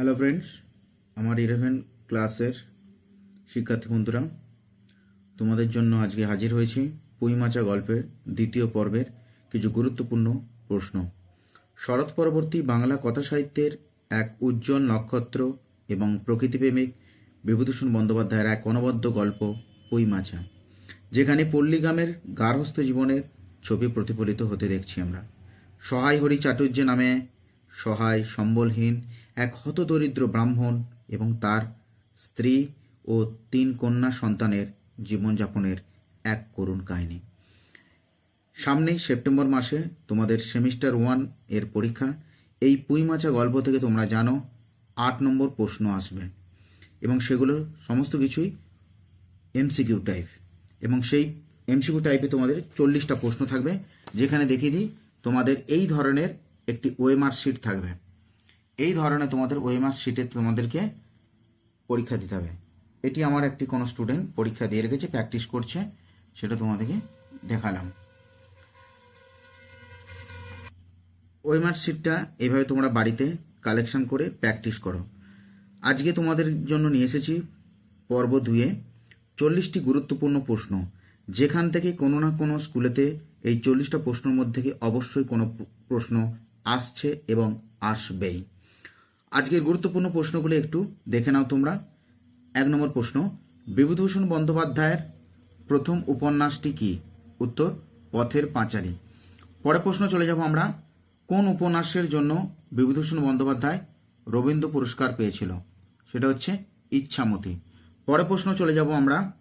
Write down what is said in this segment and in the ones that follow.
Hello friends আমার eleven ক্লাসের শিক্ষার্থী বন্ধুরা, তোমাদের জন্য আজকে হাজির হয়েছি পুঁইমাচা গল্পের দ্বিতীয় পর্বের কিছু গুরুত্বপূর্ণ প্রশ্ন। শরৎ পরবর্তী বাংলা কথা সাহিত্যের এক উজ্জ্বল নক্ষত্র এবং প্রকৃতিপ্রেমিক বিভূতিভূষণ বন্দ্যোপাধ্যায়ের এক অনবদ্য গল্প, পুঁইমাচা, যেখানে পল্লীগ্রামের গার্হস্থ জীবনের ছবি প্রতিফলিত হতে দেখছি আমরা। সহায় হরি চাটুর্য নামে সহায়, সম্বলহীন এক হতদরিদ্র ব্রাহ্মণ এবং তার স্ত্রী ও তিন কন্যা সন্তানের জীবনযাপনের এক করুণ কাহিনী। সামনেই সেপ্টেম্বর মাসে তোমাদের সেমিস্টার ওয়ানের পরীক্ষা। এই পুঁইমাচা গল্প থেকে তোমরা জানো, আট নম্বর প্রশ্ন আসবে এবং সেগুলো সমস্ত কিছুই এমসিকিউ টাইপ এবং সেই এমসিকিউ টাইপে তোমাদের চল্লিশটা প্রশ্ন থাকবে, যেখানে দেখিয়ে দিই তোমাদের এই ধরনের একটি ওয়েমার শিট থাকবে। এই ধরনের তোমাদের ওয়েমার শিটে তোমাদেরকে পরীক্ষা দিতে হবে। এটি আমার একটি কোনো স্টুডেন্ট পরীক্ষা দিয়ে রেখেছে প্র্যাকটিস করছে, সেটা তোমাদেরকে দেখালাম। ওয়েমার শিটটা এভাবে তোমরা বাড়িতে কালেকশন করে প্র্যাকটিস করো। আজকে তোমাদের জন্য নিয়ে এসেছি পর্ব দুয়ে চল্লিশটি গুরুত্বপূর্ণ প্রশ্ন। যেখান থেকে কোনো না কোনো স্কুলেতে এই চল্লিশটা প্রশ্নের মধ্যে থেকে অবশ্যই কোনো প্রশ্ন আসছে এবং আসবেই। আজকের গুরুত্বপূর্ণ প্রশ্নগুলি একটু দেখে নাও তোমরা। এক নম্বর প্রশ্ন, বিভূতিভূষণ বন্দ্যোপাধ্যায়ের প্রথম উপন্যাসটি কি? উত্তর, পথের পাঁচালী। পরে প্রশ্ন চলে যাব আমরা, কোন উপন্যাসের জন্য বিভূতিভূষণ বন্দ্যোপাধ্যায় রবীন্দ্র পুরস্কার পেয়েছিল? সেটা হচ্ছে ইচ্ছামতি। পরে প্রশ্ন চলে যাব আমরা,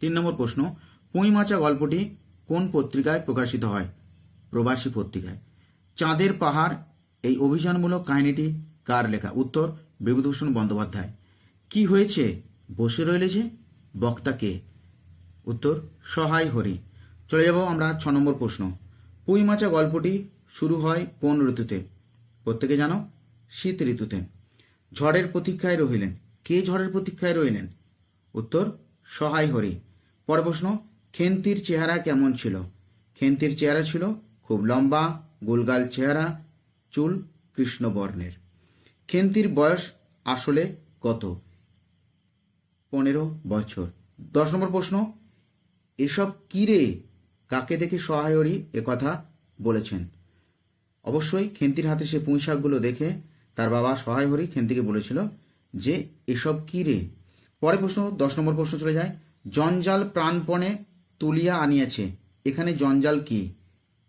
তিন নম্বর প্রশ্ন পুঁইমাচা গল্পটি কোন পত্রিকায় প্রকাশিত হয়? প্রবাসী পত্রিকায়। চাঁদের পাহাড় এই অভিযানমূলক কাহিনীটি কার লেখা? উত্তর, বিভূতিভূষণ বন্দ্যোপাধ্যায়। কি হয়েছে? বসে রইলে যে? বক্তা কে? উত্তর, সহায় হরি। চলে যাব আমরা ছ নম্বর প্রশ্ন। পুঁইমাচা গল্পটি শুরু হয় কোন ঋতুতে? প্রত্যেকে জানো, শীত ঋতুতে। ঝড়ের প্রতীক্ষায় রহিলেন। কে ঝড়ের প্রতীক্ষায় রইলেন? উত্তর, সহায় হরি। পর প্রশ্ন, খেন্তির চেহারা কেমন ছিল? খেন্তির চেহারা ছিল খুব লম্বা, গোলগাল চেহারা চুল কৃষ্ণবর্ণের। খেন্তির বয়স আসলে কত? পনেরো বছর। দশ নম্বর প্রশ্ন, এসব কি রে? কাকে দেখে সহায়রী একথা বলেছেন? অবশ্যই খেন্তির হাতে সে পুঁই শাকগুলো দেখে তার বাবা সহায় হরি খেন্তিকে বলেছিল যে, এসব কি রে? পরে প্রশ্ন, দশ নম্বর প্রশ্ন চলে যায়, জঞ্জাল প্রাণপণে তুলিয়া আনিয়াছে। এখানে জঞ্জাল কি?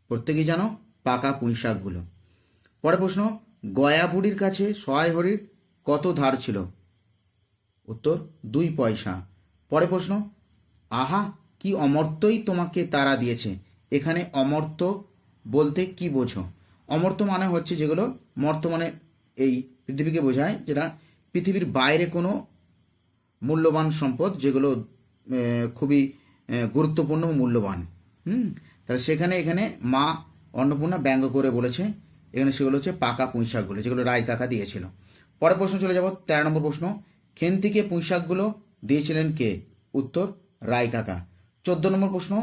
প্রত্যেকেই জানো, পাকা পুঁই শাকগুলো। পরে প্রশ্ন, গয়া বুড়ির কাছে সহায় হরির কত ধার ছিল? উত্তর, দুই পয়সা। পরে প্রশ্ন, আহা, কি অমর্ত্যই তোমাকে তারা দিয়েছে। এখানে অমর্ত্য বলতে কি বোঝো? অমর্ত মানে হচ্ছে যেগুলো মর্ত মানে এই পৃথিবীকে বোঝায়, যেটা পৃথিবীর বাইরে কোনো মূল্যবান সম্পদ, যেগুলো খুবই গুরুত্বপূর্ণ মূল্যবান। হুম? তাহলে সেখানে, এখানে মা অন্নপূর্ণা ব্যঙ্গ করে বলেছে এখানে সেগুলো হচ্ছে পাকা পুঁইশাকগুলো যেগুলো রায় কাকা দিয়েছিল। পরের প্রশ্ন চলে যাব, তেরো নম্বর প্রশ্ন। খেন্তিকে পুঁইশাকগুলো দিয়েছিলেন কে? উত্তর, রায় কাকা। চোদ্দ নম্বর প্রশ্ন,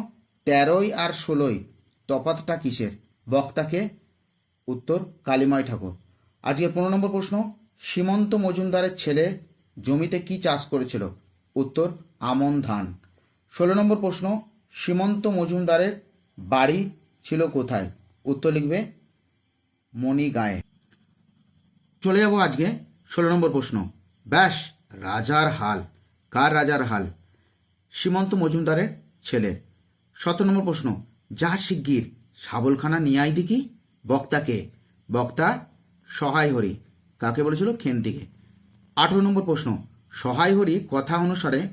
তেরোই আর ষোলোই তফাতটা কিসের? বক্তাকে উত্তর কালিময় ঠাকুর। আজকের পনেরো নম্বর প্রশ্ন, সীমন্ত মজুমদারের ছেলে জমিতে কি চাষ করেছিল? উত্তর, আমন ধান। ষোলো নম্বর প্রশ্ন, সীমন্ত মজুমদারের বাড়ি ছিল কোথায়? উত্তর লিখবে মণিগাঁয়ে চলে যাব আজকে ষোলো নম্বর প্রশ্ন। ব্যাস, রাজার হাল। কার রাজার হাল? সীমন্ত মজুমদারের ছেলে। সতেরো নম্বর প্রশ্ন যা শিগগির সাবলখানা নিয়ে আই দিকি বক্তাকে বক্তা সহায় হরি। কাকে বলেছিল? খেন্তিকে। আঠেরো নম্বর প্রশ্ন, সহায় হরি কথা অনুসারে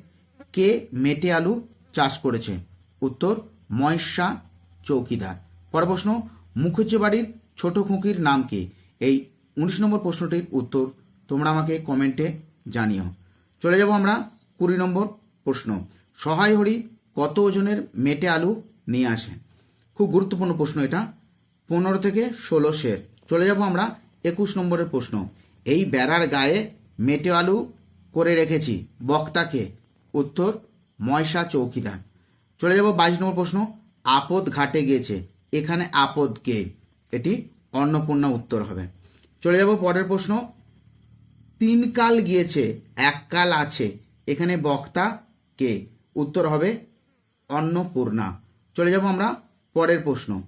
কে মেটে আলু চাষ করেছে? উত্তর, মহেশা চৌকিদার। পর প্রশ্ন মুখুজ্জে বাড়ির ছোট খুঁকির নাম কি? এই উনিশ নম্বর প্রশ্নটির উত্তর তোমরা আমাকে কমেন্টে জানিও। চলে যাব আমরা কুড়ি নম্বর প্রশ্ন। সহায় হরি কত ওজনের মেটে আলু নিয়ে আসে? খুব গুরুত্বপূর্ণ প্রশ্ন এটা। পনেরো থেকে ষোলো শের। চলে যাব আমরা একুশ নম্বরের প্রশ্ন। এই বেড়ার গায়ে মেটে আলু করে রেখেছি, বক্তাকে। উত্তর ময়সা চৌকিদার। চলে যাব বাইশ নম্বর প্রশ্ন। আপদ ঘাটে গিয়েছে এখানে আপদ কে? এটি অন্নপূর্ণা উত্তর হবে। চলে যাব পরের প্রশ্ন। তিন কাল গিয়েছে, এক কাল আছে। এখানে বক্তা কে? উত্তর হবে অন্নপূর্ণা। চলে যাব আমরা পরের প্রশ্ন।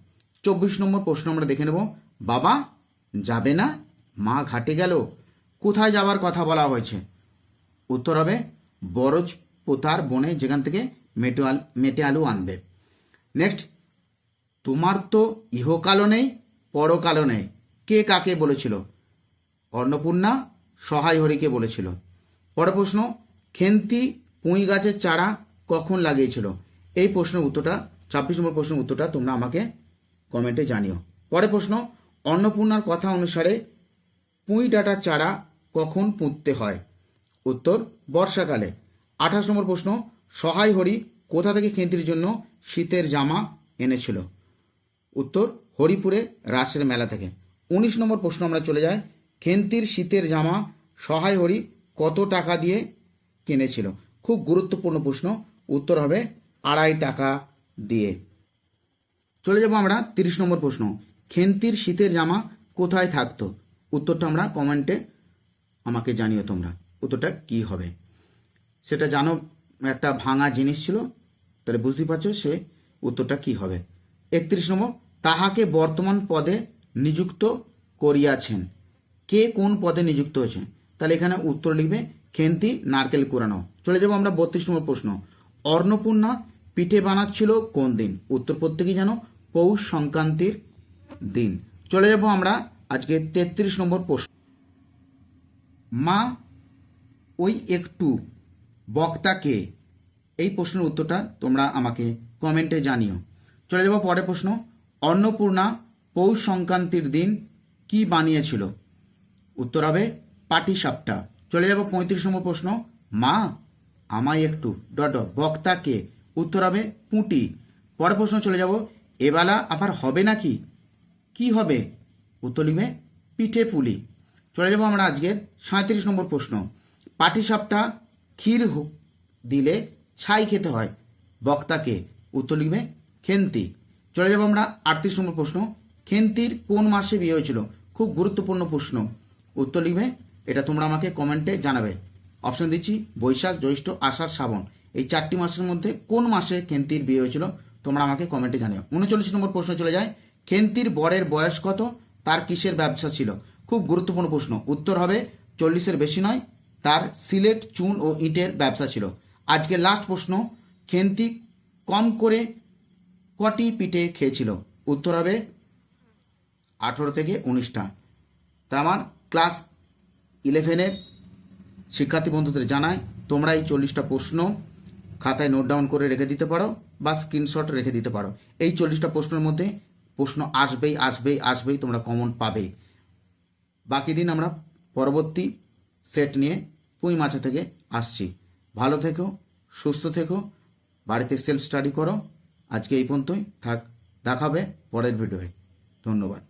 চব্বিশ নম্বর প্রশ্ন আমরা দেখে নেব। বাবা, যাবে না? মা ঘাটে গেল? কোথায় যাবার কথা বলা হয়েছে? উত্তর হবে বরজ পোতার বনে, যেখান থেকে মেটে আল আনবে। নেক্সট, তোমার তো ইহকালও নেই পরকালও নেই। কে কাকে বলেছিল? অন্নপূর্ণা, সহায় হরিকে বলেছিল। পরের প্রশ্ন, খেন্তি পুঁই গাছের চারা কখন লাগিয়েছিল? এই প্রশ্নের উত্তরটা, ছাব্বিশ নম্বর প্রশ্নের উত্তরটা তোমরা আমাকে কমেন্টে জানিও। পরে প্রশ্ন, অন্নপূর্ণার কথা অনুসারে পুঁই ডাঁটার চারা কখন পুঁততে হয়? উত্তর, বর্ষাকালে। আঠাশ নম্বর প্রশ্ন, সহায় হরি কোথা থেকে খেন্তির জন্য শীতের জামা এনেছিল? উত্তর হরিপুরে রাসের মেলা থেকে। উনিশ নম্বর প্রশ্ন আমরা চলে যাই। খেন্তির শীতের জামা সহায় হরি কত টাকা দিয়ে কিনেছিল? খুব গুরুত্বপূর্ণ প্রশ্ন। উত্তর হবে আড়াই টাকা দিয়ে। চলে যাব আমরা তিরিশ নম্বর প্রশ্ন। খেন্তির শীতের জামা কোথায় থাকতো? উত্তরটা আমরা কমেন্টে আমাকে জানিও তোমরা। উত্তরটা কি হবে? সেটা জানো, একটা ভাঙা জিনিস ছিল, তাহলে বুঝতেই পারছ সে উত্তরটা কি হবে। একত্রিশ নম্বর, তাহাকে বর্তমান পদে নিযুক্ত করিয়াছেন। কে কোন পদে নিযুক্ত হয়েছেন? তাহলে এখানে উত্তর লিখবে খেন্তি নারকেল কোরানো চলে যাব আমরা বত্রিশ নম্বর প্রশ্ন। অন্নপূর্ণা পিঠে বানাচ্ছিল কোন দিন? উত্তর প্রত্যেকেই জানো, পৌষ সংক্রান্তির দিন। চলে যাব আমরা আজকে তেত্রিশ নম্বর প্রশ্ন। মা, ওই একটু বক্তাকে, এই প্রশ্নের উত্তরটা তোমরা আমাকে কমেন্টে জানিও। চলে যাব পরের প্রশ্ন। অন্নপূর্ণা পৌষ সংক্রান্তির দিন কি বানিয়েছিল? উত্তর হবে পাটিসাপটা। চলে যাব পঁয়ত্রিশ নম্বর প্রশ্ন। মা, আমায় একটু, ডট ডট বক্তাকে উত্তর হবে পুঁটি। পরের প্রশ্ন চলে যাব, এবেলা আবার হবে নাকি? কি হবে? উত্তর লিখবে পিঠে পুলি। চলে যাব আমরা আজকের সাঁত্রিশ নম্বর প্রশ্ন। পাটিসাপটা ক্ষীর দিলে ছাই খেতে হয়। বক্তাকে উত্তর লিখবে খেন্তি। চলে যাব আমরা আটত্রিশ নম্বর প্রশ্ন। খেন্তির কোন মাসে বিয়ে হয়েছিল? খুব গুরুত্বপূর্ণ প্রশ্ন। উত্তর লিখবে, এটা তোমরা আমাকে কমেন্টে জানাবে। অপশন দিচ্ছি, বৈশাখ, জ্যৈষ্ঠ, আষাঢ়, শ্রাবণ। এই চারটি মাসের মধ্যে কোন মাসে খেন্তির বিয়ে হয়েছিল? তোমরা আমাকে কমেন্টে জানিও। উনচল্লিশ নম্বর প্রশ্ন চলে যায়, খেন্তির বরের বয়স কত? তার কিসের ব্যবসা ছিল? খুব গুরুত্বপূর্ণ প্রশ্ন। উত্তর হবে, চল্লিশের বেশি নয়, তার সিলেট, চুন ও ইটের ব্যবসা ছিল। আজকে লাস্ট প্রশ্ন, খেন্তি কম করে কটি পিঠে খেয়েছিল? উত্তর হবে আঠেরো থেকে উনিশটা। তা আমার ক্লাস ইলেভেনের শিক্ষার্থী বন্ধুদের জানাই, তোমরা এই চল্লিশটা প্রশ্ন খাতায় নোট ডাউন করে রেখে দিতে পারো বা স্ক্রিনশট রেখে দিতে পারো। এই চল্লিশটা প্রশ্নের মধ্যে প্রশ্ন আসবেই আসবেই আসবেই তোমরা কমন পাবেই বাকি দিন আমরা পরবর্তী সেট নিয়ে পুঁই মাছা থেকে আসছি। ভালো থেকো, সুস্থ থেকো, বাড়িতে সেলফ স্টাডি করো। আজকে এই পর্যন্তই। থাক দেখাবে পরের ভিডিওয়ে ধন্যবাদ।